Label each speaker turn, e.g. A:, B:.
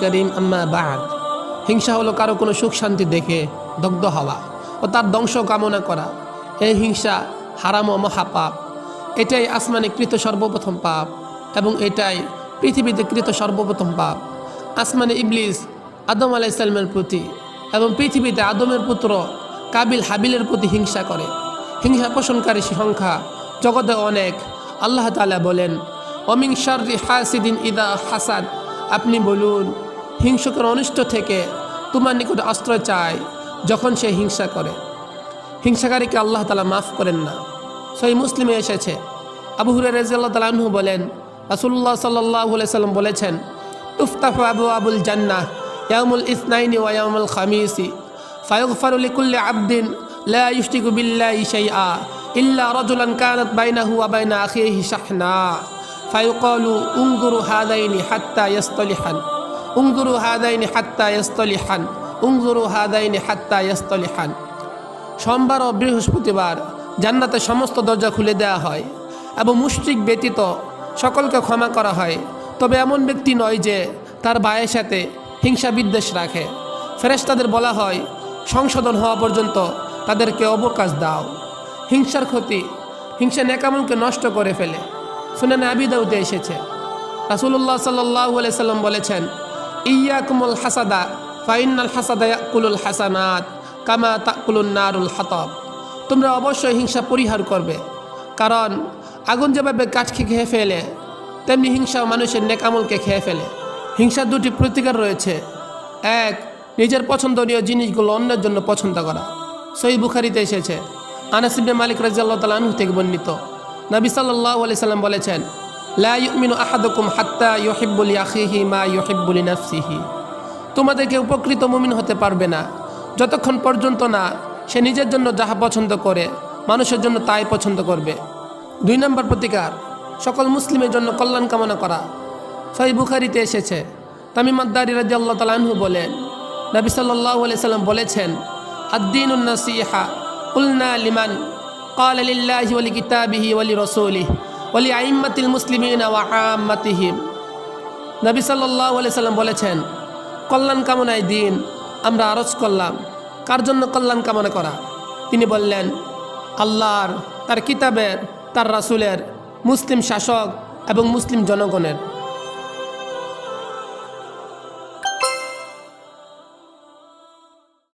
A: করিম হিংসা হলো কারও কোনো সুখ শান্তি দেখে দগ্ধ হওয়া ও তার ধ্বংস কামনা করা। এই হিংসা হারাম ও মহাপাপ। এটাই আসমানে কৃত সর্বপ্রথম পাপ এবং এটাই পৃথিবীতে কৃত সর্বপ্রথম পাপ। আসমানে ইবলিস আদম আলাইসাল্লামের প্রতি এবং পৃথিবীতে আদমের পুত্র কাবিল হাবিলের প্রতি হিংসা করে। হিংসা পোষণকারী সংখ্যা জগতে অনেক। আল্লাহ তালা বলেন অমিং শারি হাসিদিন ইদা হাসাদ। আপনি বলুন, হিংসকের অনিষ্ট থেকে তোমার নিকট আশ্রয় চায় যখন সে হিংসা করে। হিংসাকারীকে আল্লাহ তালা মাফ করেন না। সেই মুসলিমে এসেছে। আবু হুরের রাজিয়াল্লাহ তালাহু বলেন রাসুল্লাহ সাল্লাহ সাল্লাম বলেছেন, তুফতাফ আবু আবুল জান্নাহ ইয়ামুল ইসনাইনি ওয়ামুল খামিসি, ফায়ুগফারু লিকুল্লি আবদিন লা ইউশরিকু বিল্লাহি শাইআ, ইল্লা রাজুলান কানাত বাইনাহু ওয়া বাইনা আখিহি শাহনা। ফায়ুকালু, উনজুরু হাদাইনি হাত্তা ইয়াসতালিহান। উনজুরু হাদাইনি হাত্তা ইয়াসতালিহান। উনজুরু হাদাইনি হাত্তা ইয়াসতালিহান। সোমবার ও বৃহস্পতিবার জান্নাতে সমস্ত দরজা খুলে দেওয়া হয় এবং মুশরিক ব্যতীত সকলকে ক্ষমা করা হয়। তবে এমন ব্যক্তি নয় যে তার ভাইয়ের সাথে হিংসা বিদ্বেষ রাখে। ফেরেশতাদের বলা হয়, সংশোধন হওয়া পর্যন্ত তাদেরকে অবকাশ দাও। হিংসার ক্ষতি, হিংসা নেকামলকে নষ্ট করে ফেলে। শুনে আবিদাউতে এসেছে। রাসুল্লাহ সাল্লাহ সাল্লাম বলেছেন, ইয়াকুমুল হাসাদা ফাইনাল হাসাদা ইয়াকুলুল হাসানাত, কামা তাকুলুন নারুল হাতব। তোমরা অবশ্যই হিংসা পরিহার করবে, কারণ আগুন যেভাবে কাঠকে খেয়ে ফেলে, তেমনি হিংসা মানুষের নেকামলকে খেয়ে ফেলে। হিংসার দুটি প্রতিকার রয়েছে। এক, নিজের পছন্দনীয় জিনিসগুলো অন্যের জন্য পছন্দ করা। সই বুখারিতে এসেছে আনাসিবনে মালিক রাজিয়াল্লাহ তালাহু থেকে বর্ণিত। নবী সাল্লাহ আলি সাল্লাম বলেছেন, লা ইউমিনু আহাদুকুম হাত্তা ইউহিব্বুলি আখিহি মা ইউহিব্বুলি নাফসিহি তোমাদেরকে উপকৃত মুমিন হতে পারবে না। যতক্ষণ পর্যন্ত না সে নিজের জন্য যাহা পছন্দ করে, মানুষের জন্য তাই পছন্দ করবে। দুই নম্বর প্রতিকার, সকল মুসলিমের জন্য কল্যাণ কামনা করা। সহি বুখারিতে এসেছে, তামিম আদ্দারি রাজি আল্লাহ তালাহু বলেন, নবী সাল্লাহ সাল্লাম বলেছেন আদ্দিন উন্নসিহা উলনা লিমান قال لله ولكتابه ولرسوله ولأئمة المسلمين وعامتهم নবী সাল্লাহ সাল্লাম বলেছেন কল্যাণ কামনায় দিন আমরা আরজ করলাম কার জন্য কল্যাণ কামনা করা তিনি বললেন আল্লাহর তার কিতাবের তার রাসুলের মুসলিম শাসক এবং মুসলিম জনগণের